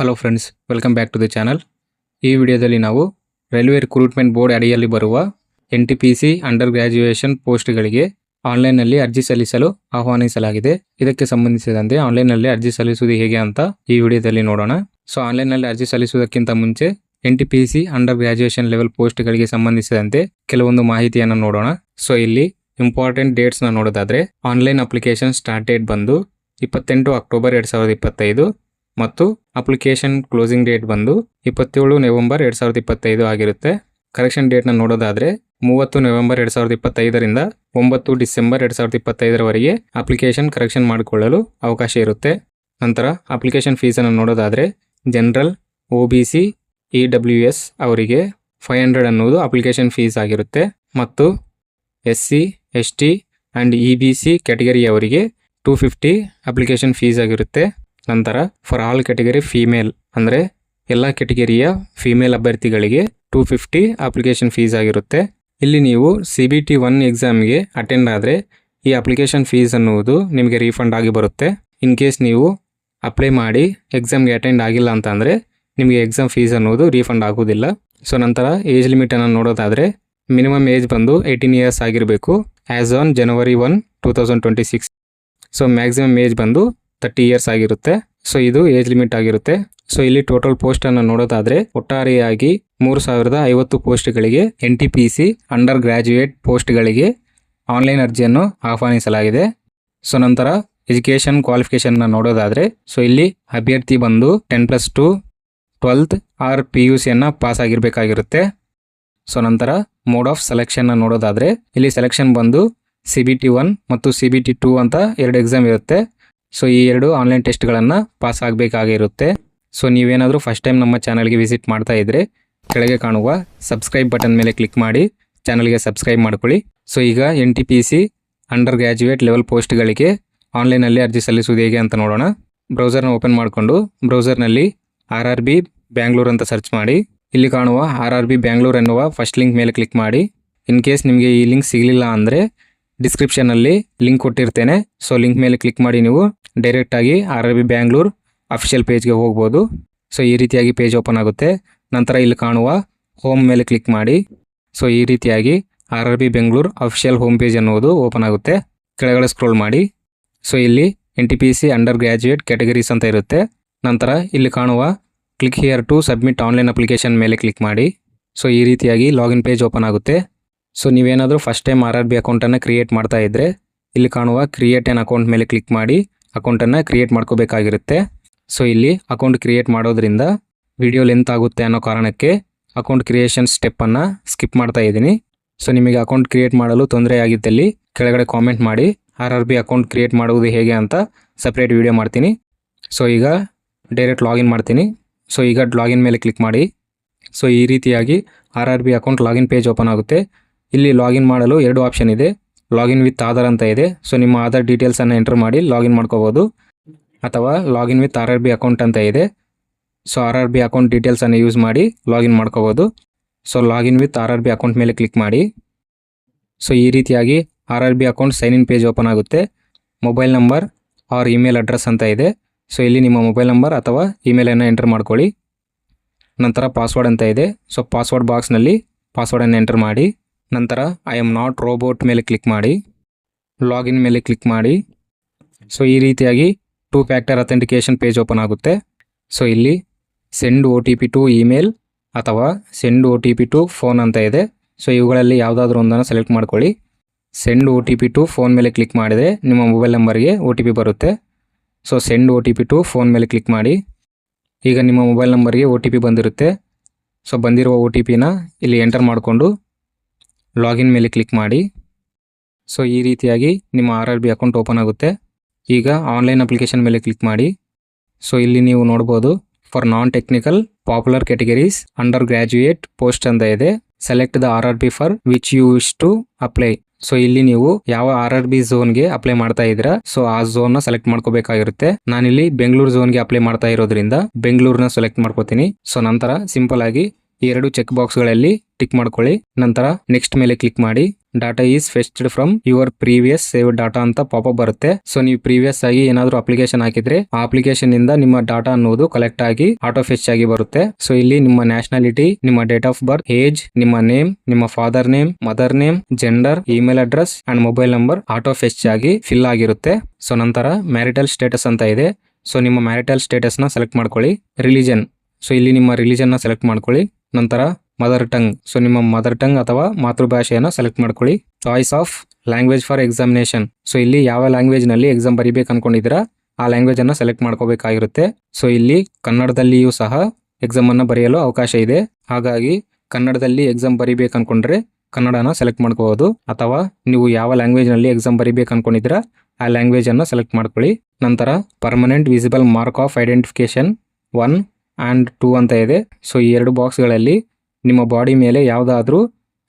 Hello friends welcome back to the channel ಈ ವಿಡಿಯೋದಲ್ಲಿ ನಾವು ರೈಲ್ವೆ ರಿಕ್ರೂಟ್ಮೆಂಟ್ ಬೋರ್ಡ್ ಅಡಿಯಲ್ಲಿ ಬರುವ N T P C under graduation ಪೋಸ್ಟ್ಗಳಿಗೆ ಆನ್ಲೈನ್ನಲ್ಲಿ ಅರ್ಜಿ ಸಲ್ಲಿಸಲು ಆಹ್ವಾನಿಸಲಾಗಿದೆ. ಇದಕ್ಕೆ ಸಂಬಂಧಿಸಿದಂತೆ ಆನ್ಲೈನ್ನಲ್ಲಿ ಅರ್ಜಿ ಸಲ್ಲಿಸುವುದು ಹೇಗೆ ಅಂತ ಈ ವಿಡಿಯೋದಲ್ಲಿ ನೋಡೋಣ. ಸೊ ಆನ್ಲೈನ್ನಲ್ಲಿ ಅರ್ಜಿ ಸಲ್ಲಿಸುವುದಕ್ಕಿಂತ ಮುಂಚೆ N T P C under graduation level ಪೋಸ್ಟ್ಗಳಿಗೆ ಸಂಬಂಧಿಸಿದಂತೆ ಕೆಲವೊಂದು ಮಾಹಿತಿಯನ್ನು ನೋಡೋಣ. ಸೊ ಇಲ್ಲಿ ಇಂಪಾರ್ಟೆಂಟ್ ಡೇಟ್ಸ್ನ ನೋಡೋದಾದರೆ ಆನ್ಲೈನ್ ಅಪ್ಲಿಕೇಶನ್ ಸ್ಟಾರ್ಟ್ ಡೇಟ್ ಬಂದು ಇಪ್ಪತ್ತೆಂಟು ಅಕ್ಟೋಬರ್ ಎರಡು ಸಾವಿರದ ಇಪ್ಪತ್ತೈದು. ಮತ್ತು ಅಪ್ಲಿಕೇಶನ್ ಕ್ಲೋಸಿಂಗ್ ಡೇಟ್ ಬಂದು ಇಪ್ಪತ್ತೇಳು ನವೆಂಬರ್ ಎರಡು ಸಾವಿರದ ಇಪ್ಪತ್ತೈದು ಆಗಿರುತ್ತೆ. ಕರೆಕ್ಷನ್ ಡೇಟ್ನ ನೋಡೋದಾದರೆ ಮೂವತ್ತು ನವೆಂಬರ್ ಎರಡು ಸಾವಿರದ ಇಪ್ಪತ್ತೈದರಿಂದ ಒಂಬತ್ತು ಡಿಸೆಂಬರ್ ಎರಡು ಸಾವಿರದ ಇಪ್ಪತ್ತೈದರವರೆಗೆ ಅಪ್ಲಿಕೇಶನ್ ಕರೆಕ್ಷನ್ ಮಾಡಿಕೊಳ್ಳಲು ಅವಕಾಶ ಇರುತ್ತೆ. ನಂತರ ಅಪ್ಲಿಕೇಶನ್ ಫೀಸನ್ನು ನೋಡೋದಾದರೆ general, O B C E W S ಅವರಿಗೆ ಫೈವ್ ಹಂಡ್ರೆಡ್ ಅನ್ನೋದು ಅಪ್ಲಿಕೇಶನ್ ಫೀಸ್ ಆಗಿರುತ್ತೆ. ಮತ್ತು S C, S T and E B C ಕ್ಯಾಟಗರಿಯವರಿಗೆ two fifty application fees ಆಗಿರುತ್ತೆ. ನಂತರ ಫಾರ್ ಆಲ್ ಕ್ಯಾಟಗರಿ ಫೀಮೇಲ್ ಅಂದರೆ ಎಲ್ಲ ಕ್ಯಾಟಗರಿಯ ಫೀಮೇಲ್ ಅಭ್ಯರ್ಥಿಗಳಿಗೆ ಟೂ ಫಿಫ್ಟಿ ಅಪ್ಲಿಕೇಶನ್ ಫೀಸ್ ಆಗಿರುತ್ತೆ. ಇಲ್ಲಿ ನೀವು ಸಿ ಬಿ ಟಿ ಒನ್ ಎಕ್ಸಾಮ್ಗೆ ಅಟೆಂಡ್ ಆದರೆ ಈ ಅಪ್ಲಿಕೇಶನ್ ಫೀಸ್ ಅನ್ನುವುದು ನಿಮಗೆ ರೀಫಂಡ್ ಆಗಿ ಬರುತ್ತೆ. ಇನ್ ಕೇಸ್ ನೀವು ಅಪ್ಲೈ ಮಾಡಿ ಎಕ್ಸಾಮ್ಗೆ ಅಟೆಂಡ್ ಆಗಿಲ್ಲ ಅಂತಂದರೆ ನಿಮಗೆ ಎಕ್ಸಾಮ್ ಫೀಸ್ ಅನ್ನೋದು ರೀಫಂಡ್ ಆಗೋದಿಲ್ಲ ಸೊ ನಂತರ ಏಜ್ ಲಿಮಿಟನ್ನು ನೋಡೋದಾದರೆ ಮಿನಿಮಮ್ ಏಜ್ ಬಂದು ಏಯ್ಟೀನ್ ಇಯರ್ಸ್ ಆಗಿರಬೇಕು as on January one two thousand twenty six so maximum age ಬಂದು ತರ್ಟಿ ಇಯರ್ಸ್ ಆಗಿರುತ್ತೆ. ಸೊ ಇದು ಏಜ್ ಲಿಮಿಟ್ ಆಗಿರುತ್ತೆ. ಸೊ ಇಲ್ಲಿ ಟೋಟಲ್ ಪೋಸ್ಟ್ ಅನ್ನು ನೋಡೋದಾದ್ರೆ ಒಟ್ಟಾರೆಯಾಗಿ ಮೂರು ಸಾವಿರದ ಐವತ್ತು ಪೋಸ್ಟ್ಗಳಿಗೆ N T P C under graduate ಪೋಸ್ಟ್ಗಳಿಗೆ online ಅರ್ಜಿಯನ್ನು ಆಹ್ವಾನಿಸಲಾಗಿದೆ. ಸೊ ನಂತರ ಎಜುಕೇಷನ್ ಕ್ವಾಲಿಫಿಕೇಷನ್ನ ನೋಡೋದಾದ್ರೆ ಸೊ ಇಲ್ಲಿ ಅಭ್ಯರ್ಥಿ ಬಂದು ten plus two twelfth or P U ಸಿಯನ್ನು pass ಆಗಿರಬೇಕಾಗಿರುತ್ತೆ. ಸೊ ನಂತರ ಮೋಡ್ ಆಫ್ ಸೆಲೆಕ್ಷನ್ನ ನೋಡೋದಾದ್ರೆ, ಇಲ್ಲಿ ಸೆಲೆಕ್ಷನ್ ಬಂದು ಸಿ ಬಿ ಟಿ ಒನ್ ಮತ್ತು ಸಿ ಬಿ ಟಿ ಟೂ ಅಂತ ಎರಡು ಎಕ್ಸಾಮ್ ಇರುತ್ತೆ. ಸೊ ಈ ಎರಡು ಆನ್ಲೈನ್ ಟೆಸ್ಟ್ಗಳನ್ನು ಪಾಸ್ ಆಗಬೇಕಾಗಿರುತ್ತೆ. ಸೊ ನೀವೇನಾದರೂ ಫಸ್ಟ್ ಟೈಮ್ ನಮ್ಮ ಚಾನಲ್ಗೆ ವಿಸಿಟ್ ಮಾಡ್ತಾ ಇದ್ದರೆ ಕೆಳಗೆ ಕಾಣುವ ಸಬ್ಸ್ಕ್ರೈಬ್ ಬಟನ್ ಮೇಲೆ ಕ್ಲಿಕ್ ಮಾಡಿ ಚಾನಲ್ಗೆ ಸಬ್ಸ್ಕ್ರೈಬ್ ಮಾಡ್ಕೊಳ್ಳಿ. ಸೊ ಈಗ N T P C under graduate level ಪೋಸ್ಟ್ಗಳಿಗೆ ಆನ್ಲೈನಲ್ಲಿ ಅರ್ಜಿ ಸಲ್ಲಿಸುವುದು ಹೇಗೆ ಅಂತ ನೋಡೋಣ. ಬ್ರೌಸರ್ನ ಓಪನ್ ಮಾಡಿಕೊಂಡು ಬ್ರೌಸರ್ನಲ್ಲಿ ಆರ್ ಆರ್ ಬಿ ಬ್ಯಾಂಗ್ಳೂರ್ ಅಂತ ಸರ್ಚ್ ಮಾಡಿ. ಇಲ್ಲಿ ಕಾಣುವ ಆರ್ ಆರ್ ಬಿ ಬ್ಯಾಂಗ್ಳೂರ್ ಎನ್ನುವ ಫಸ್ಟ್ ಲಿಂಕ್ ಮೇಲೆ ಕ್ಲಿಕ್ ಮಾಡಿ. ಇನ್ ಕೇಸ್ ನಿಮಗೆ ಈ ಲಿಂಕ್ ಸಿಗಲಿಲ್ಲ ಅಂದರೆ ಡಿಸ್ಕ್ರಿಪ್ಷನಲ್ಲಿ ಲಿಂಕ್ ಕೊಟ್ಟಿರ್ತೇನೆ. ಸೊ ಲಿಂಕ್ ಮೇಲೆ ಕ್ಲಿಕ್ ಮಾಡಿ ನೀವು ಡೈರೆಕ್ಟಾಗಿ R R B Bangalore official ಪೇಜ್ಗೆ ಹೋಗ್ಬೋದು. ಸೊ ಈ ರೀತಿಯಾಗಿ ಪೇಜ್ ಓಪನ್ ಆಗುತ್ತೆ. ನಂತರ ಇಲ್ಲಿ ಕಾಣುವ ಹೋಮ್ ಮೇಲೆ ಕ್ಲಿಕ್ ಮಾಡಿ. ಸೊ ಈ ರೀತಿಯಾಗಿ R R B Bengaluru official home page ಅನ್ನುವುದು ಓಪನ್ ಆಗುತ್ತೆ. ಕೆಳಗಡೆ ಸ್ಕ್ರೋಲ್ ಮಾಡಿ. ಸೊ ಇಲ್ಲಿ N T P C under graduate categories ಅಂತ ಇರುತ್ತೆ. ನಂತರ ಇಲ್ಲಿ ಕಾಣುವ click here to submit online application ಮೇಲೆ ಕ್ಲಿಕ್ ಮಾಡಿ. ಸೊ ಈ ರೀತಿಯಾಗಿ ಲಾಗಿನ್ ಪೇಜ್ ಓಪನ್ ಆಗುತ್ತೆ. ಸೊ ನೀವೇನಾದರೂ first time R R B ಅಕೌಂಟನ್ನು ಕ್ರಿಯೇಟ್ ಮಾಡ್ತಾ ಇದ್ದರೆ ಇಲ್ಲಿ ಕಾಣುವ ಕ್ರಿಯೇಟ್ ಆ್ಯನ್ ಅಕೌಂಟ್ ಮೇಲೆ ಕ್ಲಿಕ್ ಮಾಡಿ ಅಕೌಂಟನ್ನು ಕ್ರಿಯೇಟ್ ಮಾಡ್ಕೋಬೇಕಾಗಿರುತ್ತೆ. ಸೊ ಇಲ್ಲಿ ಅಕೌಂಟ್ ಕ್ರಿಯೇಟ್ ಮಾಡೋದ್ರಿಂದ ವಿಡಿಯೋ ಲೆಂತ್ ಆಗುತ್ತೆ ಅನ್ನೋ ಕಾರಣಕ್ಕೆ ಅಕೌಂಟ್ ಕ್ರಿಯೇಷನ್ ಸ್ಟೆಪ್ಪನ್ನು ಸ್ಕಿಪ್ ಮಾಡ್ತಾ ಇದ್ದೀನಿ. ಸೊ ನಿಮಗೆ ಅಕೌಂಟ್ ಕ್ರಿಯೇಟ್ ಮಾಡಲು ತೊಂದರೆ ಆಗಿದ್ದಲ್ಲಿ ಕೆಳಗಡೆ ಕಾಮೆಂಟ್ ಮಾಡಿ R R B account create ಮಾಡುವುದು ಹೇಗೆ ಅಂತ ಸಪ್ರೇಟ್ ವಿಡಿಯೋ ಮಾಡ್ತೀನಿ. ಸೊ ಈಗ ಡೈರೆಕ್ಟ್ ಲಾಗಿನ್ ಮಾಡ್ತೀನಿ. ಸೊ ಈಗ ಲಾಗಿನ್ ಮೇಲೆ ಕ್ಲಿಕ್ ಮಾಡಿ. ಸೊ ಈ ರೀತಿಯಾಗಿ R R B account login page open ಆಗುತ್ತೆ. ಇಲ್ಲಿ ಲಾಗಿನ್ ಮಾಡಲು ಎರಡು ಆಪ್ಷನ್ ಇದೆ. ಲಾಗಿನ್ ವಿತ್ ಆಧಾರ್ ಅಂತ ಇದೆ. ಸೊ ನಿಮ್ಮ ಆಧಾರ್ ಡೀಟೇಲ್ಸನ್ನು ಎಂಟರ್ ಮಾಡಿ ಲಾಗಿನ್ ಮಾಡ್ಕೋಬೋದು. ಅಥವಾ login with R R B account ಅಂತ ಇದೆ. So R R B account ಡೀಟೇಲ್ಸನ್ನು ಯೂಸ್ ಮಾಡಿ ಲಾಗಿನ್ ಮಾಡ್ಕೋಬೋದು. So login with R R B account ಮೇಲೆ ಕ್ಲಿಕ್ ಮಾಡಿ. ಸೊ ಈ ರೀತಿಯಾಗಿ R R B account sign in page open ಆಗುತ್ತೆ. Mobile number or email address ಅಂತ ಇದೆ. ಸೊ ಇಲ್ಲಿ ನಿಮ್ಮ ಮೊಬೈಲ್ ನಂಬರ್ ಅಥವಾ ಇಮೇಲನ್ನು ಎಂಟರ್ ಮಾಡ್ಕೊಳ್ಳಿ. ನಂತರ ಪಾಸ್ವರ್ಡ್ ಅಂತ ಇದೆ. ಸೊ ಪಾಸ್ವರ್ಡ್ ಬಾಕ್ಸ್ನಲ್ಲಿ ಪಾಸ್ವರ್ಡನ್ನು ಎಂಟರ್ ಮಾಡಿ. ನಂತರ ಐ ಆಮ್ ನಾಟ್ ರೋಬೋಟ್ ಮೇಲೆ ಕ್ಲಿಕ್ ಮಾಡಿ ಲಾಗಿನ್ ಮೇಲೆ ಕ್ಲಿಕ್ ಮಾಡಿ. ಸೊ ಈ ರೀತಿಯಾಗಿ two factor authentication page open ಆಗುತ್ತೆ. ಸೊ ಇಲ್ಲಿ send O T P to email ಅಥವಾ send O T P to phone ಅಂತ ಇದೆ. ಸೊ ಇವುಗಳಲ್ಲಿ ಯಾವುದಾದ್ರೂ ಒಂದನ್ನು ಸೆಲೆಕ್ಟ್ ಮಾಡ್ಕೊಳ್ಳಿ. Send O T P to phone ಮೇಲೆ ಕ್ಲಿಕ್ ಮಾಡಿದರೆ ನಿಮ್ಮ ಮೊಬೈಲ್ ನಂಬರ್ಗೆ ಒ ಟಿ ಪಿ ಬರುತ್ತೆ. So send O T P to phone ಮೇಲೆ ಕ್ಲಿಕ್ ಮಾಡಿ. ಈಗ ನಿಮ್ಮ ಮೊಬೈಲ್ ನಂಬರ್ಗೆ ಒ ಟಿ ಪಿ ಬಂದಿರುತ್ತೆ. ಸೊ ಬಂದಿರುವ ಒ ಟಿ ಪಿನ ಇಲ್ಲಿ ಎಂಟರ್ ಮಾಡಿಕೊಂಡು ಲಾಗಿನ್ ಮೇಲೆ ಕ್ಲಿಕ್ ಮಾಡಿ. ಸೊ, ಈ ರೀತಿಯಾಗಿ ನಿಮ್ಮ R R B account open ಆಗುತ್ತೆ. ಈಗ ಆನ್ಲೈನ್ ಅಪ್ಲಿಕೇಶನ್ ಮೇಲೆ ಕ್ಲಿಕ್ ಮಾಡಿ. ಸೊ, ಇಲ್ಲಿ ನೀವು ನೋಡ್ಬೋದು, for non technical popular categories, under graduate, post ಅಂತ ಇದೆ. Select the R R B for which you wish to apply. So, ಇಲ್ಲಿ ನೀವು ಯಾವ ಆರ್ ಆರ್ ಬಿ ಝೋನ್ಗೆ ಅಪ್ಲೈ ಮಾಡ್ತಾ ಇದ್ದೀರಾ, ಸೊ, ಆ ಝೋನ್ನ ಸೆಲೆಕ್ಟ್ ಮಾಡ್ಕೋಬೇಕಾಗಿರುತ್ತೆ. ನಾನಿಲ್ಲಿ ಬೆಂಗಳೂರು ಝೋನ್ಗೆ ಅಪ್ಲೈ ಮಾಡ್ತಾ ಇರೋದ್ರಿಂದ ಬೆಂಗಳೂರನ್ನ ಸೆಲೆಕ್ಟ್ ಮಾಡ್ಕೋತೀನಿ. ಸೊ, ನಂತರ ಸಿಂಪಲ್ ಆಗಿ ಈ ಎರಡು ಚೆಕ್ ಬಾಕ್ಸ್ಗಳಲ್ಲಿ ಟಿಕ್ ಮಾಡ್ಕೊಳ್ಳಿ. ನಂತರ ನೆಕ್ಸ್ಟ್ ಮೇಲೆ ಕ್ಲಿಕ್ ಮಾಡಿ. Data is fetched from your previous save data ಅಂತ ಪಾಪಪ್ ಬರುತ್ತೆ. ಸೊ ನೀವು ಪ್ರೀವಿಯಸ್ ಆಗಿ ಏನಾದ್ರು ಅಪ್ಲಿಕೇಶನ್ ಹಾಕಿದ್ರೆ ಆ ಅಪ್ಲಿಕೇಶನ್ ಇಂದ ನಿಮ್ಮ ಡಾಟಾ ಅನ್ನೋದು ಕಲೆಕ್ಟ್ ಆಗಿ ಆಟೋ ಫೆಚ್ ಆಗಿ ಬರುತ್ತೆ. ಸೊ ಇಲ್ಲಿ ನಿಮ್ಮ ನ್ಯಾಷನಾಲಿಟಿ ನಿಮ್ಮ ಡೇಟ್ ಆಫ್ ಬರ್ತ್ ಏಜ್ ನಿಮ್ಮ ನೇಮ್ ನಿಮ್ಮ father name mother name gender email address and mobile number auto fetch ಆಗಿ ಫಿಲ್ ಆಗಿರುತ್ತೆ. ಸೊ ನಂತರ ಮ್ಯಾರಿಟಲ್ ಸ್ಟೇಟಸ್ ಅಂತ ಇದೆ. ಸೊ ನಿಮ್ಮ ಮ್ಯಾರಿಟಲ್ ಸ್ಟೇಟಸ್ನ ಸೆಲೆಕ್ಟ್ ಮಾಡ್ಕೊಳ್ಳಿ. ರಿಲಿಜನ್ ಸೊ ಇಲ್ಲಿ ನಿಮ್ಮ ರಿಲಿಜನ್ನ ಸೆಲೆಕ್ಟ್ ಮಾಡ್ಕೊಳ್ಳಿ. ನಂತರ ಮದರ್ ಟಂಗ್ ಸೊ ನಿಮ್ಮ ಮದರ್ ಟಂಗ್ ಅಥವಾ ಮಾತೃಭಾಷೆಯನ್ನು ಸೆಲೆಕ್ಟ್ ಮಾಡ್ಕೊಳ್ಳಿ. Choice of language for examination so ಇಲ್ಲಿ ಯಾವ ಲ್ಯಾಂಗ್ವೇಜ್ನಲ್ಲಿ ಎಕ್ಸಾಮ್ ಬರಿಬೇಕು ಅನ್ಕೊಂಡಿದ್ದೀರಾ, ಆ ಲ್ಯಾಂಗ್ವೇಜ್ ಅನ್ನ ಸೆಲೆಕ್ಟ್ ಮಾಡ್ಕೋಬೇಕಾಗಿರುತ್ತೆ. ಸೊ ಇಲ್ಲಿ ಕನ್ನಡದಲ್ಲಿಯೂ ಸಹ ಎಕ್ಸಾಮನ್ನು ಬರೆಯಲು ಅವಕಾಶ ಇದೆ. ಹಾಗಾಗಿ ಕನ್ನಡದಲ್ಲಿ ಎಕ್ಸಾಮ್ ಬರಿಬೇಕು ಅನ್ಕೊಂಡ್ರೆ ಕನ್ನಡನ ಸೆಲೆಕ್ಟ್ ಮಾಡ್ಕೋಬಹುದು. ಅಥವಾ ನೀವು ಯಾವ ಲ್ಯಾಂಗ್ವೇಜ್ನಲ್ಲಿ ಎಕ್ಸಾಮ್ ಬರಿಬೇಕು ಅನ್ಕೊಂಡಿದ್ದೀರಾ, ಆ ಲ್ಯಾಂಗ್ವೇಜ್ ಅನ್ನ ಸೆಲೆಕ್ಟ್ ಮಾಡ್ಕೊಳ್ಳಿ. ನಂತರ permanent visible mark of identification one and two ಅಂತ ಇದೆ. ಸೊ ಈ ಎರಡು ಬಾಕ್ಸ್ಗಳಲ್ಲಿ ನಿಮ್ಮ ಬಾಡಿ ಮೇಲೆ ಯಾವುದಾದ್ರೂ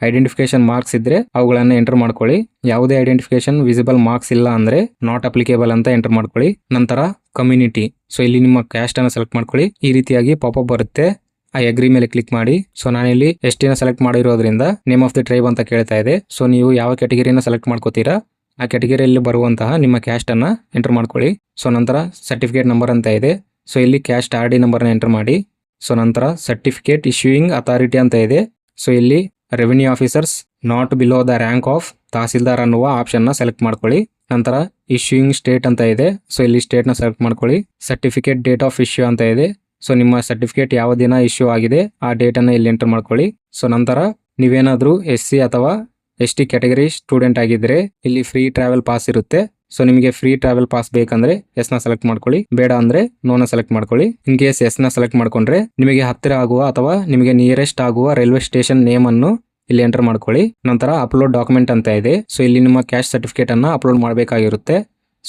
ಐಡೆಂಟಿಫಿಕೇಶನ್ ಮಾರ್ಕ್ಸ್ ಇದ್ರೆ ಅವುಗಳನ್ನು ಎಂಟರ್ ಮಾಡ್ಕೊಳ್ಳಿ. ಯಾವುದೇ ಐಡೆಂಟಿಫಿಕೇಶನ್ ವಿಸಿಬಲ್ ಮಾರ್ಕ್ಸ್ ಇಲ್ಲ ಅಂದರೆ ನಾಟ್ ಅಪ್ಲಿಕೇಬಲ್ ಅಂತ ಎಂಟರ್ ಮಾಡ್ಕೊಳ್ಳಿ. ನಂತರ ಕಮ್ಯುನಿಟಿ ಸೊ ಇಲ್ಲಿ ನಿಮ್ಮ ಕ್ಯಾಸ್ಟನ್ನು ಸೆಲೆಕ್ಟ್ ಮಾಡ್ಕೊಳ್ಳಿ. ಈ ರೀತಿಯಾಗಿ ಪಾಪಪ್ ಬರುತ್ತೆ. ಆ ಅಗ್ರಿ ಮೇಲೆ ಕ್ಲಿಕ್ ಮಾಡಿ. ಸೊ ನಾನಿಲ್ಲಿ ಎಷ್ಟಿನ ಸೆಲೆಕ್ಟ್ ಮಾಡಿರೋದ್ರಿಂದ ನೇಮ್ ಆಫ್ ದಿ ಟ್ರೈಬ್ ಅಂತ ಕೇಳ್ತಾ ಇದೆ. ಸೊ ನೀವು ಯಾವ ಕ್ಯಾಟಗರಿನ ಸೆಲೆಕ್ಟ್ ಮಾಡ್ಕೋತೀರಾ? ಆ ಕ್ಯಾಟಗರಿಯಲ್ಲಿ ಬರುವಂತಹ ನಿಮ್ಮ ಕ್ಯಾಸ್ಟನ್ನು ಎಂಟರ್ ಮಾಡ್ಕೊಳ್ಳಿ. ಸೊ ನಂತರ ಸರ್ಟಿಫಿಕೇಟ್ ನಂಬರ್ ಅಂತ ಇದೆ. ಸೊ ಇಲ್ಲಿ ಕ್ಯಾಸ್ಟ್ ಆರ್ ಡಿ ನಂಬರ್ನ ಎಂಟರ್ ಮಾಡಿ. ಸೊ ನಂತರ ಸರ್ಟಿಫಿಕೇಟ್ ಇಶ್ಯೂಯಿಂಗ್ ಅಥಾರಿಟಿ ಅಂತ ಇದೆ. ಸೊ ಇಲ್ಲಿ revenue officers not below the rank of tahsildar ಅನ್ನುವ ಆಪ್ಷನ್ನ ಸೆಲೆಕ್ಟ್ ಮಾಡ್ಕೊಳ್ಳಿ. ನಂತರ ಇಶ್ಯೂಯಿಂಗ್ ಸ್ಟೇಟ್ ಅಂತ ಇದೆ. ಸೊ ಇಲ್ಲಿ ಸ್ಟೇಟ್ನ ಸೆಲೆಕ್ಟ್ ಮಾಡ್ಕೊಳ್ಳಿ. ಸರ್ಟಿಫಿಕೇಟ್ ಡೇಟ್ ಆಫ್ ಇಶ್ಯೂ ಅಂತ ಇದೆ. ಸೊ ನಿಮ್ಮ ಸರ್ಟಿಫಿಕೇಟ್ ಯಾವ ದಿನ ಇಶ್ಯೂ ಆಗಿದೆ, ಆ ಡೇಟನ್ನು ಇಲ್ಲಿ ಎಂಟರ್ ಮಾಡ್ಕೊಳ್ಳಿ. ಸೊ ನಂತರ ನೀವೇನಾದರೂ ಎಸ್ ಸಿ ಅಥವಾ ಎಸ್ ಟಿ ಕ್ಯಾಟಗರಿ ಸ್ಟೂಡೆಂಟ್ ಆಗಿದ್ರೆ, ಇಲ್ಲಿ ಫ್ರೀ ಟ್ರಾವೆಲ್ ಪಾಸ್ ಇರುತ್ತೆ. ಸೊ ನಿಮಗೆ ಫ್ರೀ ಟ್ರಾವೆಲ್ ಪಾಸ್ ಬೇಕಂದ್ರೆ ಎಸ್ನ ಸೆಲೆಕ್ಟ್ ಮಾಡ್ಕೊಳ್ಳಿ. ಬೇಡ ಅಂದ್ರೆ ನೋನ ಸೆಲೆಕ್ಟ್ ಮಾಡ್ಕೊಳ್ಳಿ. ಇನ್ ಕೇಸ್ ಎಸ್ನ ಸೆಲೆಕ್ಟ್ ಮಾಡ್ಕೊಂಡ್ರೆ ನಿಮಗೆ ಹತ್ತಿರ ಆಗುವ ಅಥವಾ ನಿಮಗೆ ನಿಯರೆಸ್ಟ್ ಆಗುವ ರೈಲ್ವೆ ಸ್ಟೇಷನ್ ನೇಮ್ ಅನ್ನು ಇಲ್ಲಿ ಎಂಟರ್ ಮಾಡ್ಕೊಳ್ಳಿ. ನಂತರ ಅಪ್ಲೋಡ್ ಡಾಕ್ಯುಮೆಂಟ್ ಅಂತ ಇದೆ. ಸೊ ಇಲ್ಲಿ ನಿಮ್ಮ ಕ್ಯಾಶ್ ಸರ್ಟಿಫಿಕೇಟ್ ಅನ್ನ ಅಪ್ಲೋಡ್ ಮಾಡಬೇಕಾಗಿರುತ್ತೆ.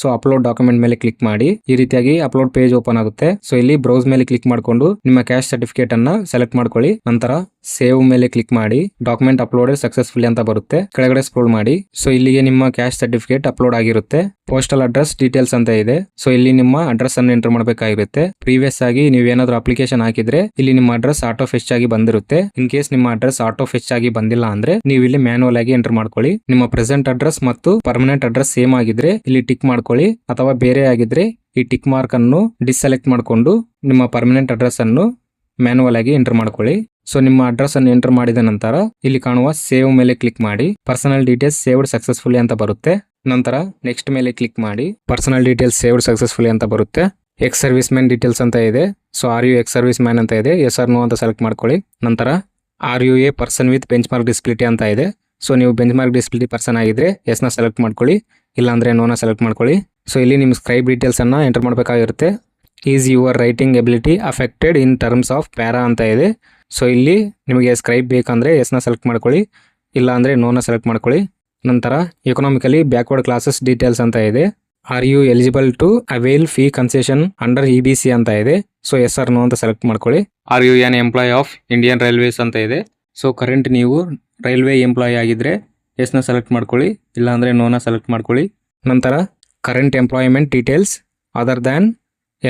ಸೊ ಅಪ್ಲೋಡ್ ಡಾಕ್ಯುಮೆಂಟ್ ಮೇಲೆ ಕ್ಲಿಕ್ ಮಾಡಿ. ಈ ರೀತಿಯಾಗಿ ಅಪ್ಲೋಡ್ ಪೇಜ್ ಓಪನ್ ಆಗುತ್ತೆ. ಸೊ ಇಲ್ಲಿ ಬ್ರೌಸ್ ಮೇಲೆ ಕ್ಲಿಕ್ ಮಾಡಿಕೊಂಡು ನಿಮ್ಮ ಕ್ಯಾಶ್ ಸರ್ಟಿಫಿಕೇಟ್ ಅನ್ನ ಸೆಲೆಕ್ಟ್ ಮಾಡ್ಕೊಳ್ಳಿ. ನಂತರ ಸೇವ್ ಮೇಲೆ ಕ್ಲಿಕ್ ಮಾಡಿ ಡಾಕ್ಯುಮೆಂಟ್ ಅಪ್ಲೋಡ್ ಸಕ್ಸಸ್ಫುಲಿ ಅಂತ ಬರುತ್ತೆ. ಕೆಳಗಡೆ ಸ್ಕ್ರೋಲ್ ಮಾಡಿ. ಸೊ ಇಲ್ಲಿಗೆ ನಿಮ್ಮ ಕ್ಯಾಶ್ ಸರ್ಟಿಫಿಕೇಟ್ ಅಪ್ಲೋಡ್ ಆಗಿರುತ್ತೆ. ಪೋಸ್ಟಲ್ ಅಡ್ರೆಸ್ ಡೀಟೇಲ್ಸ್ ಅಂತ ಇದೆ. ಸೊ ಇಲ್ಲಿ ನಿಮ್ಮ ಅಡ್ರೆಸ್ ಅನ್ನು ಎಂಟರ್ ಮಾಡಬೇಕಾಗಿರುತ್ತೆ. ಪ್ರೀವಿಯಸ್ ಆಗಿ ನೀವು ಏನಾದ್ರು ಅಪ್ಲಿಕೇಶನ್ ಹಾಕಿದ್ರೆ, ಇಲ್ಲಿ ನಿಮ್ಮ ಅಡ್ರೆಸ್ ಆಟೋ ಫೆಚ್ ಆಗಿ ಬಂದಿರುತ್ತೆ. ಇನ್ ಕೇಸ್ ನಿಮ್ಮ ಅಡ್ರೆಸ್ ಆಟೋ ಫೆಚ್ ಆಗಿ ಬಂದಿಲ್ಲ ಅಂದ್ರೆ, ನೀವು ಇಲ್ಲಿ ಮ್ಯಾನುವಲ್ ಆಗಿ ಎಂಟರ್ ಮಾಡ್ಕೊಳ್ಳಿ. ನಿಮ್ಮ ಪ್ರೆಸೆಂಟ್ ಅಡ್ರೆಸ್ ಮತ್ತು ಪರ್ಮನೆಂಟ್ ಅಡ್ರೆಸ್ ಸೇಮ್ ಆಗಿದ್ರೆ, ಇಲ್ಲಿ ಟಿಕ್ ಮಾಡ್ಕೊಳ್ಳಿ. ಅಥವಾ ಬೇರೆ ಆಗಿದ್ರೆ, ಈ ಟಿಕ್ ಮಾರ್ಕ್ ಅನ್ನು ಡಿಸೆಲೆಕ್ಟ್ ಮಾಡಿಕೊಂಡು, ನಿಮ್ಮ ಪರ್ಮನೆಂಟ್ ಅಡ್ರೆಸ್ ಅನ್ನು ಮ್ಯಾನುವಲ್ ಆಗಿ ಎಂಟರ್ ಮಾಡ್ಕೊಳ್ಳಿ. ಸೊ ನಿಮ್ಮ ಅಡ್ರೆಸ್ ಅನ್ನು ಎಂಟರ್ ಮಾಡಿದ ನಂತರ ಇಲ್ಲಿ ಕಾಣುವ ಸೇವ್ ಮೇಲೆ ಕ್ಲಿಕ್ ಮಾಡಿ. ಪರ್ಸನಲ್ ಡೀಟೇಲ್ಸ್ ಸೇವ್ಡ್ ಸಕ್ಸಸ್ಫುಲಿ ಅಂತ ಬರುತ್ತೆ. ನಂತರ ನೆಕ್ಸ್ಟ್ ಮೇಲೆ ಕ್ಲಿಕ್ ಮಾಡಿ. ಪರ್ಸನಲ್ ಡೀಟೇಲ್ಸ್ ಸೇವ್ಡ್ ಸಕ್ಸಸ್ಫುಲಿ ಅಂತ ಬರುತ್ತೆ. ಎಕ್ಸ್ ಸರ್ವಿಸ್ ಮ್ಯಾನ್ ಡೀಟೇಲ್ಸ್ ಅಂತ ಇದೆ. So are you ex service man ಅಂತ ಇದೆ. ಎಸ್ ಆರ್ ನೋ ಅಂತ ಸೆಲೆಕ್ಟ್ ಮಾಡ್ಕೊಳ್ಳಿ. ನಂತರ are you a person with benchmark disability ಅಂತ ಇದೆ. ಸೊ ನೀವು ಬೆಂಚ್ ಮಾರ್ಕ್ ಡಿಸ್ಪ್ಲಿಟಿ ಪರ್ಸನ್ ಆಗಿದ್ರೆ ಎಸ್ನ ಸೆಲೆಕ್ಟ್ ಮಾಡ್ಕೊಳ್ಳಿ. ಇಲ್ಲಾಂದ್ರೆ ನೋನ ಸೆಲೆಕ್ಟ್ ಮಾಡ್ಕೊಳ್ಳಿ. ಸೊ ಇಲ್ಲಿ ನಿಮ್ಮ ಸ್ಕ್ರೈಬ್ ಡೀಟೇಲ್ಸ್ ಅನ್ನ enter ಮಾಡಬೇಕಾಗಿರುತ್ತೆ. Is your writing ability affected in terms of para ಅಂತ ಇದೆ. ಸೊ ಇಲ್ಲಿ ನಿಮಗೆ ಸ್ಕ್ರೈಬ್ ಬೇಕಂದರೆ ಎಸ್ನ ಸೆಲೆಕ್ಟ್ ಮಾಡ್ಕೊಳ್ಳಿ ಇಲ್ಲ ಅಂದರೆ ನೋನ ಸೆಲೆಕ್ಟ್ ಮಾಡ್ಕೊಳ್ಳಿ. ನಂತರ ಎಕನಾಮಿಕಲಿ ಬ್ಯಾಕ್ವರ್ಡ್ ಕ್ಲಾಸಸ್ ಡೀಟೇಲ್ಸ್ ಅಂತ ಇದೆ. Are you eligible to avail fee concession under E B C ಅಂತ ಇದೆ. ಸೊ ಎಸ್ ಆರ್ ನೋ ಅಂತ ಸೆಲೆಕ್ಟ್ ಮಾಡ್ಕೊಳ್ಳಿ. Are you an employee of Indian railways ಅಂತ ಇದೆ. ಸೊ ಕರೆಂಟ್ ನೀವು ರೈಲ್ವೆ ಎಂಪ್ಲಾಯ್ ಆಗಿದ್ದರೆ ಎಸ್ನ ಸೆಲೆಕ್ಟ್ ಮಾಡ್ಕೊಳ್ಳಿ ಇಲ್ಲಾಂದರೆ ನೋನ ಸೆಲೆಕ್ಟ್ ಮಾಡ್ಕೊಳ್ಳಿ. ನಂತರ current employment details other than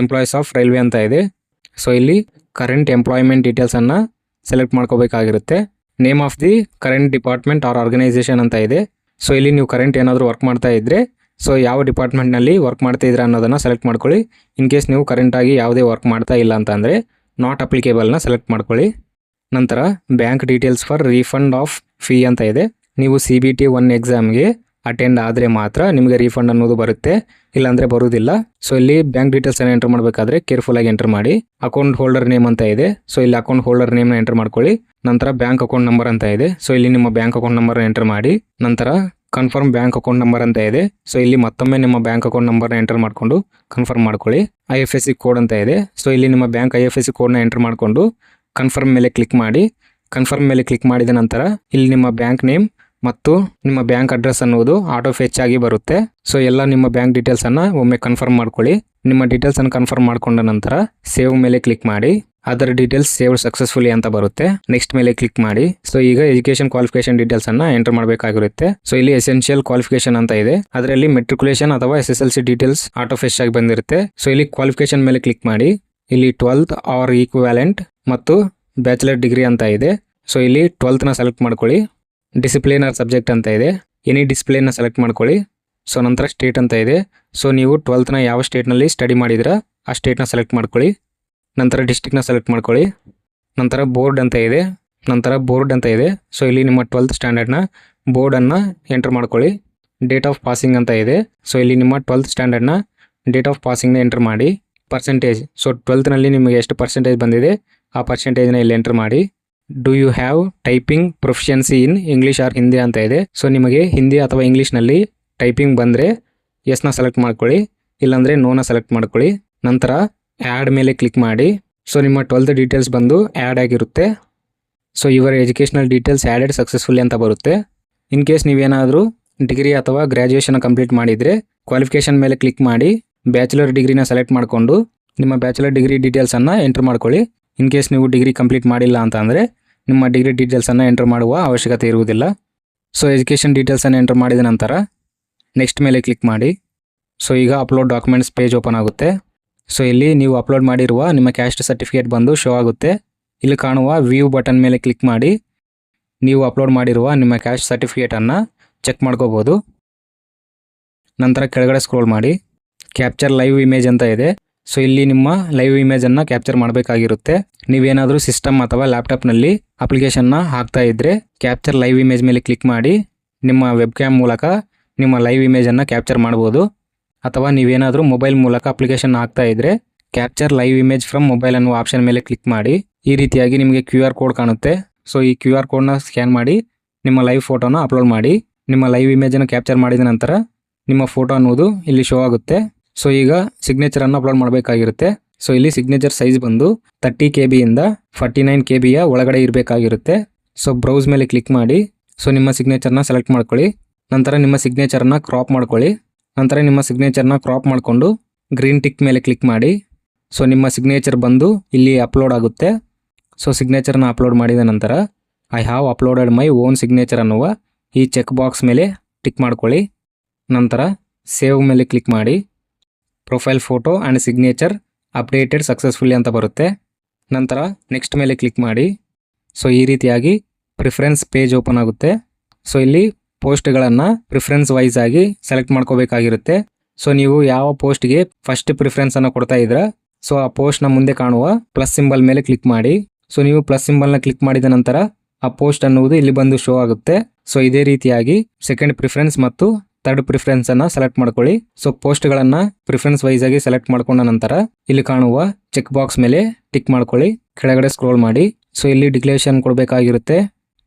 employees of railway ಅಂತ ಇದೆ. ಸೊ ಇಲ್ಲಿ ಕರೆಂಟ್ ಎಂಪ್ಲಾಯ್ಮೆಂಟ್ ಡೀಟೇಲ್ಸನ್ನು select ಮಾಡ್ಕೋಬೇಕಾಗಿರುತ್ತೆ. Name of the current department or organisation ಅಂತ ಇದೆ. ಸೊ ಇಲ್ಲಿ ನೀವು ಕರೆಂಟ್ ಏನಾದರೂ ವರ್ಕ್ ಮಾಡ್ತಾ ಇದ್ದರೆ ಸೊ ಯಾವ ಡಿಪಾರ್ಟ್ಮೆಂಟ್ನಲ್ಲಿ ವರ್ಕ್ ಮಾಡ್ತಾ ಇದ್ದೀರಾ ಅನ್ನೋದನ್ನು ಸೆಲೆಕ್ಟ್ ಮಾಡ್ಕೊಳ್ಳಿ. ಇನ್ ಕೇಸ್ ನೀವು ಕರೆಂಟಾಗಿ ಯಾವುದೇ ವರ್ಕ್ ಮಾಡ್ತಾ ಇಲ್ಲ ಅಂತ ಅಂದರೆ ನಾಟ್ ಅಪ್ಲಿಕೇಬಲ್ನ ಸೆಲೆಕ್ಟ್ ಮಾಡ್ಕೊಳ್ಳಿ. ನಂತರ bank details for refund of fee ಅಂತ ಇದೆ. ನೀವು ಸಿ ಬಿ ಟಿ ಒನ್ ಎಕ್ಸಾಮ್ಗೆ ಅಟೆಂಡ್ ಆದರೆ ಮಾತ್ರ ನಿಮಗೆ ರೀಫಂಡ್ ಅನ್ನೋದು ಬರುತ್ತೆ. ಇಲ್ಲಾಂದರೆ ಬರುವುದಿಲ್ಲ ಸೊ ಇಲ್ಲಿ ಬ್ಯಾಂಕ್ ಡೀಟೇಲ್ಸ್ ಅನ್ನು ಎಂಟರ್ ಮಾಡಬೇಕಾದ್ರೆ ಕೇರ್ಫುಲ್ ಆಗಿ ಎಂಟರ್ ಮಾಡಿ. ಅಕೌಂಟ್ ಹೋಲ್ಡರ್ ನೇಮ್ ಅಂತ ಇದೆ. ಸೊ ಇಲ್ಲಿ ಅಕೌಂಟ್ ಹೋಲ್ಡರ್ ನೇಮ್ನ ಎಂಟರ್ ಮಾಡ್ಕೊಳ್ಳಿ. ನಂತರ ಬ್ಯಾಂಕ್ ಅಕೌಂಟ್ ನಂಬರ್ ಅಂತ ಇದೆ. ಸೊ ಇಲ್ಲಿ ನಿಮ್ಮ ಬ್ಯಾಂಕ್ ಅಕೌಂಟ್ ನಂಬರ್ ಎಂಟರ್ ಮಾಡಿ. ನಂತರ ಕನ್ಫರ್ಮ್ ಬ್ಯಾಂಕ್ ಅಕೌಂಟ್ ನಂಬರ್ ಅಂತ ಇದೆ. ಸೊ ಇಲ್ಲಿ ಮತ್ತೊಮ್ಮೆ ನಿಮ್ಮ ಬ್ಯಾಂಕ್ ಅಕೌಂಟ್ ನಂಬರ್ನ ಎಂಟರ್ ಮಾಡಿಕೊಂಡು ಕನ್ಫರ್ಮ್ ಮಾಡ್ಕೊಳ್ಳಿ. I F S C code ಅಂತ ಇದೆ. ಸೊ ಇಲ್ಲಿ ನಿಮ್ಮ bank I F S C ಕೋಡ್ನ ಎಂಟರ್ ಮಾಡಿಕೊಂಡು ಕನ್ಫರ್ಮ್ ಮೇಲೆ ಕ್ಲಿಕ್ ಮಾಡಿ. ಕನ್ಫರ್ಮ್ ಮೇಲೆ ಕ್ಲಿಕ್ ಮಾಡಿದ ನಂತರ ಇಲ್ಲಿ ನಿಮ್ಮ ಬ್ಯಾಂಕ್ ನೇಮ್ ಮತ್ತು ನಿಮ್ಮ ಬ್ಯಾಂಕ್ ಅಡ್ರೆಸ್ ಅನ್ನುವುದು ಆಟೋ ಫೆಚ್ ಆಗಿ ಬರುತ್ತೆ. ಸೊ ಎಲ್ಲ ನಿಮ್ಮ ಬ್ಯಾಂಕ್ ಡೀಟೇಲ್ಸ್ ಅನ್ನ ಒಮ್ಮೆ ಕನ್ಫರ್ಮ್ ಮಾಡ್ಕೊಳ್ಳಿ. ನಿಮ್ಮ ಡೀಟೇಲ್ಸ್ ಅನ್ನು ಕನ್ಫರ್ಮ್ ಮಾಡ್ಕೊಂಡ ನಂತರ ಸೇವ್ ಮೇಲೆ ಕ್ಲಿಕ್ ಮಾಡಿ. ಅದರ ಡೀಟೇಲ್ಸ್ ಸೇವ್ ಸಕ್ಸಸ್ಫುಲಿ ಅಂತ ಬರುತ್ತೆ. ನೆಕ್ಸ್ಟ್ ಮೇಲೆ ಕ್ಲಿಕ್ ಮಾಡಿ. ಸೊ ಈಗ ಎಜುಕೇಶನ್ ಕ್ವಾಲಿಫಿಕೇಶನ್ ಡೀಟೇಲ್ಸ್ ಅನ್ನ ಎಂಟರ್ ಮಾಡಬೇಕಾಗಿರುತ್ತೆ. ಸೊ ಇಲ್ಲಿ ಎಸೆನ್ಷಿಯಲ್ ಕ್ವಾಲಿಫಿಕೇಶನ್ ಅಂತ ಇದೆ. ಅದರಲ್ಲಿ ಮೆಟ್ರಿಕ್ಯುಲೇಷನ್ ಅಥವಾ S S L C details auto fetch ಆಗಿ ಬಂದಿರುತ್ತೆ. ಸೊ ಇಲ್ಲಿ ಕ್ವಾಲಿಫಿಕೇಶನ್ ಮೇಲೆ ಕ್ಲಿಕ್ ಮಾಡಿ. ಇಲ್ಲಿ ಟ್ವೆಲ್ತ್ ಆರ್ ಈಕ್ವ್ಯಾಲೆಂಟ್ ಮತ್ತು ಬ್ಯಾಚುಲರ್ ಡಿಗ್ರಿ ಅಂತ ಇದೆ. ಸೊ ಇಲ್ಲಿ ಟ್ವೆಲ್ತ್ನ ಸೆಲೆಕ್ಟ್ ಮಾಡ್ಕೊಳ್ಳಿ. ಡಿಸಿಪ್ಲಿನರ್ ಸಬ್ಜೆಕ್ಟ್ ಅಂತ ಇದೆ. ಎನಿ ಡಿಸಿಪ್ಲಿನ್ನ ಸೆಲೆಕ್ಟ್ ಮಾಡ್ಕೊಳ್ಳಿ. ಸೊ ನಂತರ ಸ್ಟೇಟ್ ಅಂತ ಇದೆ. ಸೊ ನೀವು ಟ್ವೆಲ್ತ್ನ ಯಾವ ಸ್ಟೇಟ್ನಲ್ಲಿ ಸ್ಟಡಿ ಮಾಡಿದ್ರ, ಆ ಸ್ಟೇಟ್ನ ಸೆಲೆಕ್ಟ್ ಮಾಡ್ಕೊಳ್ಳಿ. ನಂತರ ಡಿಸ್ಟಿಕ್ನ ಸೆಲೆಕ್ಟ್ ಮಾಡ್ಕೊಳ್ಳಿ. ನಂತರ ಬೋರ್ಡ್ ಅಂತ ಇದೆ. ನಂತರ ಬೋರ್ಡ್ ಅಂತ ಇದೆ. ಸೊ ಇಲ್ಲಿ ನಿಮ್ಮ ಟ್ವೆಲ್ತ್ ಸ್ಟ್ಯಾಂಡರ್ಡ್ನ ಬೋರ್ಡನ್ನು ಎಂಟರ್ ಮಾಡ್ಕೊಳ್ಳಿ. ಡೇಟ್ ಆಫ್ ಪಾಸಿಂಗ್ ಅಂತ ಇದೆ. ಸೊ ಇಲ್ಲಿ ನಿಮ್ಮ ಟ್ವೆಲ್ತ್ ಸ್ಟ್ಯಾಂಡರ್ಡ್ನ ಡೇಟ್ ಆಫ್ ಪಾಸಿಂಗ್ನ ಎಂಟರ್ ಮಾಡಿ. ಪರ್ಸೆಂಟೇಜ್ ಸೊ ಟ್ವೆಲ್ತ್ನಲ್ಲಿ ನಿಮಗೆ ಎಷ್ಟು ಪರ್ಸೆಂಟೇಜ್ ಬಂದಿದೆ, ಆ ಪರ್ಸೆಂಟೇಜ್ನ ಇಲ್ಲಿ ಎಂಟರ್ ಮಾಡಿ. Do you have typing proficiency in English or Hindi ಅಂತ ಇದೆ. ಸೊ ನಿಮಗೆ ಹಿಂದಿ ಅಥವಾ ಇಂಗ್ಲೀಷ್ನಲ್ಲಿ ಟೈಪಿಂಗ್ ಬಂದರೆ ಎಸ್ನ ಸೆಲೆಕ್ಟ್ ಮಾಡ್ಕೊಳ್ಳಿ, ಇಲ್ಲಾಂದರೆ ನೋನ ಸೆಲೆಕ್ಟ್ ಮಾಡ್ಕೊಳ್ಳಿ. ನಂತರ ಆ್ಯಡ್ ಮೇಲೆ ಕ್ಲಿಕ್ ಮಾಡಿ. ಸೊ ನಿಮ್ಮ ಟ್ವೆಲ್ತ್ ಡೀಟೇಲ್ಸ್ ಬಂದು ಆ್ಯಡ್ ಆಗಿರುತ್ತೆ. ಸೊ ಇವರ ಎಜುಕೇಷನಲ್ ಡೀಟೇಲ್ಸ್ ಆ್ಯಡೆಡ್ ಸಕ್ಸಸ್ಫುಲಿ ಅಂತ ಬರುತ್ತೆ. ಇನ್ ಕೇಸ್ ನೀವೇನಾದರೂ ಡಿಗ್ರಿ ಅಥವಾ ಗ್ರ್ಯಾಜುಯೇಷನ್ ಕಂಪ್ಲೀಟ್ ಮಾಡಿದರೆ ಕ್ವಾಲಿಫಿಕೇಷನ್ ಮೇಲೆ ಕ್ಲಿಕ್ ಮಾಡಿ ಬ್ಯಾಚುಲರ್ ಡಿಗ್ರಿನ ಸೆಲೆಕ್ಟ್ ಮಾಡಿಕೊಂಡು, ನಿಮ್ಮ ಬ್ಯಾಚುಲರ್ ಡಿಗ್ರಿ ಡೀಟೇಲ್ಸನ್ನು ಎಂಟ್ರ್ ಮಾಡ್ಕೊಳ್ಳಿ. ಇನ್ ಕೇಸ್ ನೀವು ಡಿಗ್ರಿ ಕಂಪ್ಲೀಟ್ ಮಾಡಿಲ್ಲ ಅಂತ ಅಂದರೆ ನಿಮ್ಮ ಡಿಗ್ರಿ ಡೀಟೇಲ್ಸನ್ನು ಎಂಟರ್ ಮಾಡುವ ಅವಶ್ಯಕತೆ ಇರುವುದಿಲ್ಲ. ಸೊ ಎಜುಕೇಷನ್ ಡೀಟೇಲ್ಸನ್ನು ಎಂಟರ್ ಮಾಡಿದ ನಂತರ ನೆಕ್ಸ್ಟ್ ಮೇಲೆ ಕ್ಲಿಕ್ ಮಾಡಿ. ಸೊ ಈಗ ಅಪ್ಲೋಡ್ ಡಾಕ್ಯುಮೆಂಟ್ಸ್ ಪೇಜ್ ಓಪನ್ ಆಗುತ್ತೆ. ಸೊ ಇಲ್ಲಿ ನೀವು ಅಪ್ಲೋಡ್ ಮಾಡಿರುವ ನಿಮ್ಮ ಕ್ಯಾಸ್ಟ್ ಸರ್ಟಿಫಿಕೇಟ್ ಬಂದು ಶೋ ಆಗುತ್ತೆ. ಇಲ್ಲಿ ಕಾಣುವ ವ್ಯೂ ಬಟನ್ ಮೇಲೆ ಕ್ಲಿಕ್ ಮಾಡಿ. ನೀವು ಅಪ್ಲೋಡ್ ಮಾಡಿರುವ ನಿಮ್ಮ ಕ್ಯಾಸ್ಟ್ ಸರ್ಟಿಫಿಕೇಟನ್ನು ಚೆಕ್ ಮಾಡ್ಕೋಬೋದು. ನಂತರ ಕೆಳಗಡೆ ಸ್ಕ್ರೋಲ್ ಮಾಡಿ. ಕ್ಯಾಪ್ಚರ್ ಲೈವ್ ಇಮೇಜ್ ಅಂತ ಇದೆ. ಸೊ ಇಲ್ಲಿ ನಿಮ್ಮ ಲೈವ್ ಇಮೇಜನ್ನು ಕ್ಯಾಪ್ಚರ್ ಮಾಡಬೇಕಾಗಿರುತ್ತೆ. ನೀವೇನಾದರೂ ಸಿಸ್ಟಮ್ ಅಥವಾ ಲ್ಯಾಪ್ಟಾಪ್ನಲ್ಲಿ ಅಪ್ಲಿಕೇಶನ್ನ ಹಾಕ್ತಾ ಇದ್ದರೆ ಕ್ಯಾಪ್ಚರ್ ಲೈವ್ ಇಮೇಜ್ ಮೇಲೆ ಕ್ಲಿಕ್ ಮಾಡಿ, ನಿಮ್ಮ ವೆಬ್ ಕ್ಯಾಮ್ ಮೂಲಕ ನಿಮ್ಮ ಲೈವ್ ಇಮೇಜನ್ನು ಕ್ಯಾಪ್ಚರ್ ಮಾಡ್ಬೋದು. ಅಥವಾ ನೀವೇನಾದರೂ ಮೊಬೈಲ್ ಮೂಲಕ ಅಪ್ಲಿಕೇಶನ್ ಹಾಕ್ತಾ ಇದ್ದರೆ capture live image from mobile ಅನ್ನುವ ಆಪ್ಷನ್ ಮೇಲೆ ಕ್ಲಿಕ್ ಮಾಡಿ. ಈ ರೀತಿಯಾಗಿ ನಿಮಗೆ ಕ್ಯೂ ಆರ್ ಕೋಡ್ ಕಾಣುತ್ತೆ. ಸೊ ಈ ಕ್ಯೂ ಆರ್ ಕೋಡ್ನ ಸ್ಕ್ಯಾನ್ ಮಾಡಿ, ನಿಮ್ಮ ಲೈವ್ ಫೋಟೋನ ಅಪ್ಲೋಡ್ ಮಾಡಿ. ನಿಮ್ಮ ಲೈವ್ ಇಮೇಜನ್ನು ಕ್ಯಾಪ್ಚರ್ ಮಾಡಿದ ನಂತರ ನಿಮ್ಮ ಫೋಟೋ ಅನ್ನೋದು ಇಲ್ಲಿ ಶೋ ಆಗುತ್ತೆ. ಸೊ ಈಗ ಸಿಗ್ನೇಚರನ್ನು ಅಪ್ಲೋಡ್ ಮಾಡಬೇಕಾಗಿರುತ್ತೆ. ಸೊ ಇಲ್ಲಿ ಸಿಗ್ನೇಚರ್ ಸೈಜ್ ಬಂದು ತರ್ಟಿ ಕೆ ಬಿಯಿಂದ ಫಾರ್ಟಿ ನೈನ್ ಕೆ ಬಿಯ ಒಳಗಡೆ ಇರಬೇಕಾಗಿರುತ್ತೆ. ಸೊ ಬ್ರೌಸ್ ಮೇಲೆ ಕ್ಲಿಕ್ ಮಾಡಿ. ಸೊ ನಿಮ್ಮ ಸಿಗ್ನೇಚರ್ನ ಸೆಲೆಕ್ಟ್ ಮಾಡ್ಕೊಳ್ಳಿ. ನಂತರ ನಿಮ್ಮ ಸಿಗ್ನೇಚರ್ನ ಕ್ರಾಪ್ ಮಾಡ್ಕೊಳ್ಳಿ. ನಂತರ ನಿಮ್ಮ ಸಿಗ್ನೇಚರ್ನ ಕ್ರಾಪ್ ಮಾಡಿಕೊಂಡು ಗ್ರೀನ್ ಟಿಕ್ ಮೇಲೆ ಕ್ಲಿಕ್ ಮಾಡಿ. ಸೊ ನಿಮ್ಮ ಸಿಗ್ನೇಚರ್ ಬಂದು ಇಲ್ಲಿ ಅಪ್ಲೋಡ್ ಆಗುತ್ತೆ. ಸೊ ಸಿಗ್ನೇಚರ್ನ ಅಪ್ಲೋಡ್ ಮಾಡಿದ ನಂತರ I have uploaded my own signature ಅನ್ನುವ ಈ ಚೆಕ್ ಬಾಕ್ಸ್ ಮೇಲೆ ಟಿಕ್ ಮಾಡ್ಕೊಳ್ಳಿ. ನಂತರ ಸೇವ್ ಮೇಲೆ ಕ್ಲಿಕ್ ಮಾಡಿ. Profile photo and signature updated successfully ಅಂತ ಬರುತ್ತೆ. ನಂತರ ನೆಕ್ಸ್ಟ್ ಮೇಲೆ ಕ್ಲಿಕ್ ಮಾಡಿ. ಸೊ, ಈ ರೀತಿಯಾಗಿ ಪ್ರಿಫರೆನ್ಸ್ ಪೇಜ್ ಓಪನ್ ಆಗುತ್ತೆ. ಸೊ, ಇಲ್ಲಿ ಪೋಸ್ಟ್ಗಳನ್ನು ಪ್ರಿಫರೆನ್ಸ್ ವೈಸ್ ಆಗಿ ಸೆಲೆಕ್ಟ್ ಮಾಡ್ಕೋಬೇಕಾಗಿರುತ್ತೆ. ಸೊ, ನೀವು ಯಾವ ಪೋಸ್ಟ್ಗೆ ಫಸ್ಟ್ ಪ್ರಿಫರೆನ್ಸನ್ನು ಕೊಡ್ತಾ ಇದ್ದೀರಾ, ಸೊ, ಆ ಪೋಸ್ಟ್ನ ಮುಂದೆ ಕಾಣುವ ಪ್ಲಸ್ ಸಿಂಬಲ್ ಮೇಲೆ ಕ್ಲಿಕ್ ಮಾಡಿ. ಸೊ, ನೀವು ಪ್ಲಸ್ ಸಿಂಬಲ್ನ ಕ್ಲಿಕ್ ಮಾಡಿದ ನಂತರ ಆ ಪೋಸ್ಟ್ ಅನ್ನುವುದು ಇಲ್ಲಿ ಬಂದು ಶೋ ಆಗುತ್ತೆ. ಸೊ, ಇದೇ ರೀತಿಯಾಗಿ ಸೆಕೆಂಡ್ ಪ್ರಿಫರೆನ್ಸ್ ಮತ್ತು ಥರ್ಡ್ ಪ್ರಿಫರೆನ್ಸ್ ಅನ್ನ ಸೆಲೆಕ್ಟ್ ಮಾಡ್ಕೊಳ್ಳಿ. ಸೊ ಪೋಸ್ಟ್ಗಳನ್ನ ಪ್ರಿಫರೆನ್ಸ್ ವೈಸ್ ಆಗಿ ಸೆಲೆಕ್ಟ್ ಮಾಡ್ಕೊಂಡ ನಂತರ ಇಲ್ಲಿ ಕಾಣುವ ಚೆಕ್ ಬಾಕ್ಸ್ ಮೇಲೆ ಟಿಕ್ ಮಾಡ್ಕೊಳ್ಳಿ. ಕೆಳಗಡೆ ಸ್ಕ್ರೋಲ್ ಮಾಡಿ. ಸೊ ಇಲ್ಲಿ ಡಿಕ್ಲೇಷನ್ ಕೊಡಬೇಕಾಗಿರುತ್ತೆ.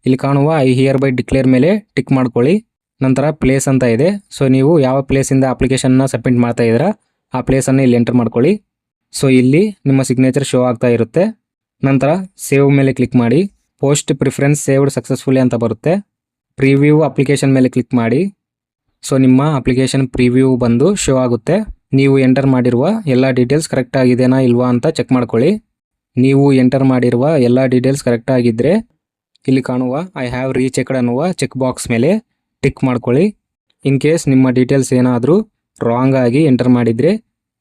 ಇಲ್ಲಿ ಕಾಣುವ ಐ ಹಿಯರ್ ಬೈ ಡಿಕ್ಲೇರ್ ಮೇಲೆ ಟಿಕ್ ಮಾಡ್ಕೊಳ್ಳಿ. ನಂತರ ಪ್ಲೇಸ್ ಅಂತ ಇದೆ. ಸೊ ನೀವು ಯಾವ ಪ್ಲೇಸಿಂದ ಅಪ್ಲಿಕೇಶನ್ನ ಸಬ್ಮಿಟ್ ಮಾಡ್ತಾ ಇದ್ದೀರಾ, ಆ ಪ್ಲೇಸನ್ನು ಇಲ್ಲಿ ಎಂಟರ್ ಮಾಡ್ಕೊಳ್ಳಿ. ಸೊ ಇಲ್ಲಿ ನಿಮ್ಮ ಸಿಗ್ನೇಚರ್ ಶೋ ಆಗ್ತಾ ಇರುತ್ತೆ. ನಂತರ ಸೇವ್ ಮೇಲೆ ಕ್ಲಿಕ್ ಮಾಡಿ. ಪೋಸ್ಟ್ ಪ್ರಿಫರೆನ್ಸ್ ಸೇವ್ಡ್ ಸಕ್ಸಸ್ಫುಲಿ ಅಂತ ಬರುತ್ತೆ. ಪ್ರಿವ್ಯೂ ಅಪ್ಲಿಕೇಶನ್ ಮೇಲೆ ಕ್ಲಿಕ್ ಮಾಡಿ. ಸೊ ನಿಮ್ಮ ಅಪ್ಲಿಕೇಶನ್ ಪ್ರಿವ್ಯೂ ಬಂದು ಶೋ ಆಗುತ್ತೆ. ನೀವು ಎಂಟರ್ ಮಾಡಿರುವ ಎಲ್ಲ ಡೀಟೇಲ್ಸ್ ಕರೆಕ್ಟ್ ಆಗಿದೆನಾ ಇಲ್ವಾ ಅಂತ ಚೆಕ್ ಮಾಡ್ಕೊಳ್ಳಿ. ನೀವು ಎಂಟರ್ ಮಾಡಿರುವ ಎಲ್ಲ ಡೀಟೇಲ್ಸ್ ಕರೆಕ್ಟ್ ಆಗಿದ್ದರೆ ಇಲ್ಲಿ ಕಾಣುವ ಐ ಹ್ಯಾವ್ ರೀಚೆಕ್ಡ್ ಅನ್ನುವ ಚೆಕ್ ಬಾಕ್ಸ್ ಮೇಲೆ ಟಿಕ್ ಮಾಡ್ಕೊಳ್ಳಿ. ಇನ್ ಕೇಸ್ ನಿಮ್ಮ ಡೀಟೇಲ್ಸ್ ಏನಾದರೂ ರಾಂಗ್ ಆಗಿ ಎಂಟರ್ ಮಾಡಿದರೆ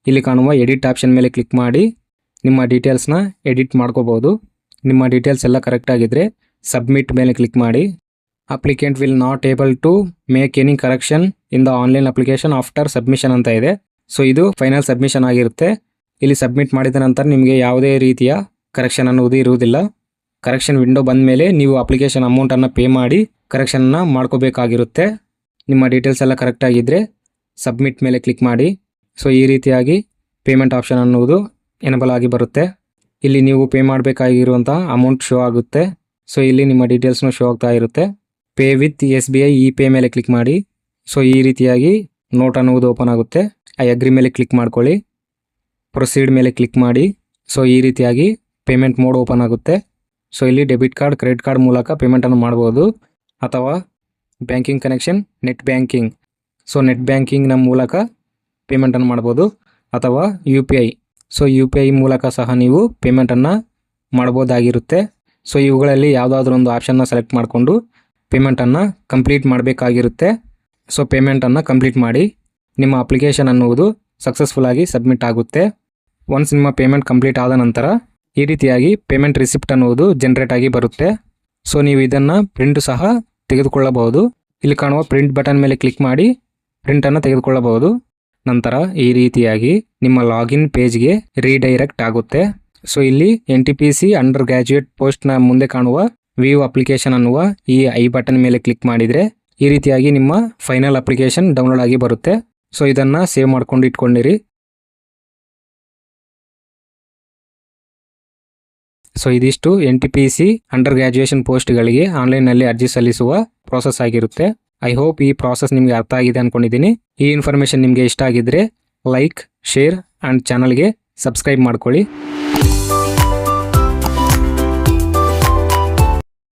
ಇಲ್ಲಿ ಕಾಣುವ ಎಡಿಟ್ ಆಪ್ಷನ್ ಮೇಲೆ ಕ್ಲಿಕ್ ಮಾಡಿ. ನಿಮ್ಮ ಡೀಟೇಲ್ಸ್ನ ಎಡಿಟ್ ಮಾಡ್ಕೋಬೋದು. ನಿಮ್ಮ ಡೀಟೇಲ್ಸ್ ಎಲ್ಲ ಕರೆಕ್ಟ್ ಆಗಿದ್ದರೆ ಸಬ್ಮಿಟ್ ಮೇಲೆ ಕ್ಲಿಕ್ ಮಾಡಿ. Applicant will not able to make any correction in the online application after submission ಅಂತ ಇದೆ. ಸೊ ಇದು ಫೈನಲ್ ಸಬ್ಮಿಷನ್ ಆಗಿರುತ್ತೆ. ಇಲ್ಲಿ ಸಬ್ಮಿಟ್ ಮಾಡಿದ ನಂತರ ನಿಮಗೆ ಯಾವುದೇ ರೀತಿಯ ಕರೆಕ್ಷನ್ ಅನ್ನೋದು ಇರುವುದಿಲ್ಲ. ಕರೆಕ್ಷನ್ ವಿಂಡೋ ಬಂದ ಮೇಲೆ ನೀವು ಅಪ್ಲಿಕೇಶನ್ ಅಮೌಂಟನ್ನು ಪೇ ಮಾಡಿ ಕರೆಕ್ಷನ್ನ ಮಾಡ್ಕೋಬೇಕಾಗಿರುತ್ತೆ. ನಿಮ್ಮ ಡೀಟೇಲ್ಸ್ ಎಲ್ಲ ಕರೆಕ್ಟ್ ಆಗಿದ್ದರೆ ಸಬ್ಮಿಟ್ ಮೇಲೆ ಕ್ಲಿಕ್ ಮಾಡಿ. ಸೊ ಈ ರೀತಿಯಾಗಿ ಪೇಮೆಂಟ್ ಆಪ್ಷನ್ ಅನ್ನುವುದು ಎನಬಲ್ ಆಗಿ ಬರುತ್ತೆ. ಇಲ್ಲಿ ನೀವು ಪೇ ಮಾಡಬೇಕಾಗಿರುವಂಥ ಅಮೌಂಟ್ ಶೋ ಆಗುತ್ತೆ. ಸೊ ಇಲ್ಲಿ ನಿಮ್ಮ ಡೀಟೇಲ್ಸ್ನೂ ಶೋ ಆಗ್ತಾ ಇರುತ್ತೆ. Pay with S B I e pay ಮೇಲೆ ಕ್ಲಿಕ್ ಮಾಡಿ. ಸೊ ಈ ರೀತಿಯಾಗಿ ನೋಟ್ ಅನ್ನುವುದು ಓಪನ್ ಆಗುತ್ತೆ. ಐ ಅಗ್ರಿ ಮೇಲೆ ಕ್ಲಿಕ್ ಮಾಡ್ಕೊಳ್ಳಿ. ಪ್ರೊಸೀಡ್ ಮೇಲೆ ಕ್ಲಿಕ್ ಮಾಡಿ. ಸೊ ಈ ರೀತಿಯಾಗಿ ಪೇಮೆಂಟ್ ಮೋಡ್ ಓಪನ್ ಆಗುತ್ತೆ. ಸೊ ಇಲ್ಲಿ ಡೆಬಿಟ್ ಕಾರ್ಡ್ ಕ್ರೆಡಿಟ್ ಕಾರ್ಡ್ ಮೂಲಕ ಪೇಮೆಂಟನ್ನು ಮಾಡ್ಬೋದು. ಅಥವಾ banking connection net banking so net ಬ್ಯಾಂಕಿಂಗ್ನ ಮೂಲಕ ಪೇಮೆಂಟನ್ನು ಮಾಡ್ಬೋದು. ಅಥವಾ U P I so U P I ಮೂಲಕ ಸಹ ನೀವು ಪೇಮೆಂಟನ್ನು ಮಾಡ್ಬೋದಾಗಿರುತ್ತೆ. ಸೊ ಇವುಗಳಲ್ಲಿ ಯಾವುದಾದ್ರೂ ಒಂದು ಆಪ್ಷನ್ನ ಸೆಲೆಕ್ಟ್ ಮಾಡಿಕೊಂಡು ಪೇಮೆಂಟನ್ನು ಕಂಪ್ಲೀಟ್ ಮಾಡಬೇಕಾಗಿರುತ್ತೆ. ಸೊ ಪೇಮೆಂಟನ್ನು ಕಂಪ್ಲೀಟ್ ಮಾಡಿ ನಿಮ್ಮ ಅಪ್ಲಿಕೇಶನ್ ಅನ್ನುವುದು ಸಕ್ಸಸ್ಫುಲ್ಲಾಗಿ ಸಬ್ಮಿಟ್ ಆಗುತ್ತೆ. ಒನ್ಸ್ ನಿಮ್ಮ ಪೇಮೆಂಟ್ ಕಂಪ್ಲೀಟ್ ಆದ ನಂತರ ಈ ರೀತಿಯಾಗಿ ಪೇಮೆಂಟ್ ರಿಸಿಪ್ಟ್ ಅನ್ನುವುದು ಜನ್ರೇಟ್ ಆಗಿ ಬರುತ್ತೆ. ಸೊ ನೀವು ಇದನ್ನು ಪ್ರಿಂಟ್ ಸಹ ತೆಗೆದುಕೊಳ್ಳಬಹುದು. ಇಲ್ಲಿ ಕಾಣುವ ಪ್ರಿಂಟ್ ಬಟನ್ ಮೇಲೆ ಕ್ಲಿಕ್ ಮಾಡಿ ಪ್ರಿಂಟನ್ನು ತೆಗೆದುಕೊಳ್ಳಬಹುದು. ನಂತರ ಈ ರೀತಿಯಾಗಿ ನಿಮ್ಮ ಲಾಗಿನ್ ಪೇಜ್ಗೆ ರೀಡೈರೆಕ್ಟ್ ಆಗುತ್ತೆ. ಸೊ ಇಲ್ಲಿ N T P C undergraduate ಪೋಸ್ಟ್ನ ಮುಂದೆ ಕಾಣುವ ವ್ಯೂ ಅಪ್ಲಿಕೇಶನ್ ಅನ್ನುವ ಈ ಐ ಬಟನ್ ಮೇಲೆ ಕ್ಲಿಕ್ ಮಾಡಿದರೆ ಈ ರೀತಿಯಾಗಿ ನಿಮ್ಮ ಫೈನಲ್ ಅಪ್ಲಿಕೇಶನ್ ಡೌನ್ಲೋಡ್ ಆಗಿ ಬರುತ್ತೆ. ಸೊ ಇದನ್ನು ಸೇವ್ ಮಾಡ್ಕೊಂಡು ಇಟ್ಕೊಂಡಿರಿ. ಸೊ ಇದಿಷ್ಟು N T P C undergraduation ಪೋಸ್ಟ್ಗಳಿಗೆ ಆನ್ಲೈನ್ನಲ್ಲಿ ಅರ್ಜಿ ಸಲ್ಲಿಸುವ ಪ್ರೋಸೆಸ್ ಆಗಿರುತ್ತೆ. ಐ ಹೋಪ್ ಈ ಪ್ರೋಸೆಸ್ ನಿಮಗೆ ಅರ್ಥ ಆಗಿದೆ ಅಂದ್ಕೊಂಡಿದ್ದೀನಿ ಈ ಇನ್ಫಾರ್ಮೇಷನ್ ನಿಮಗೆ ಇಷ್ಟ ಆಗಿದ್ದರೆ ಲೈಕ್ ಶೇರ್ ಆ್ಯಂಡ್ ಚಾನಲ್ಗೆ ಸಬ್ಸ್ಕ್ರೈಬ್ ಮಾಡ್ಕೊಳ್ಳಿ.